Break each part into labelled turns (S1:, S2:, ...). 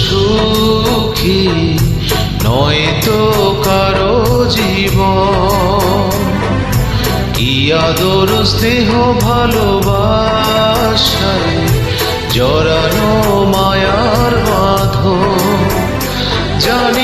S1: সুখী নয় তো কারও জীবন। কি আদর স্নেহ ভালোবাসায় জড়ানো মায়ার বাঁধ জানিয়ে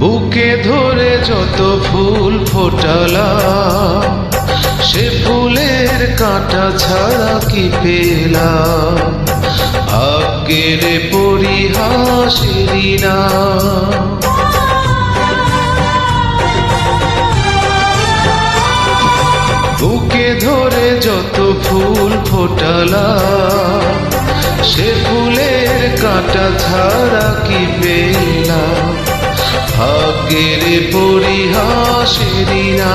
S1: বুকে ধরে যত ফুল ফোটালা সে ফুলের কাঁটা ছাড়া কি পেলাম? আজ্ঞের পরিহাসেরি না বুকে ধরে যত ফুল ফোটালা সে ফুলের কাঁটা ছাড়া কি পেলাম? ভাগ্যের পরিহাসেরি না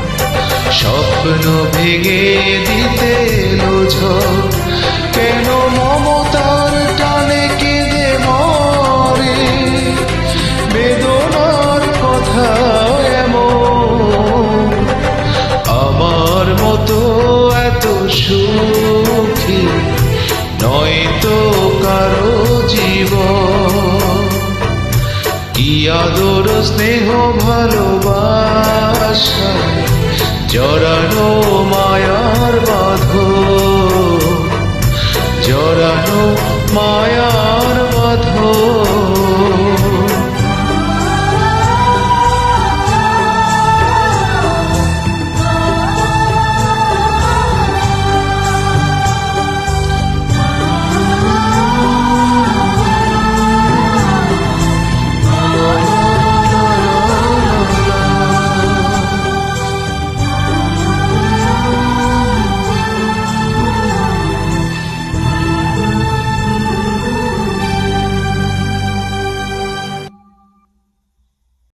S1: স্বপ্ন ভেঙে দিতে এলো ঝড় কেন মমতার টানে কেঁদে মরে? বেদনার কথা এমন, আমার মতো এত সুখী নয় তো কারও জীবন। কি আদর, স্নেহ, ভালোবাসা জরানো মায়ার বাধ। জরানো মায়ার বাধ।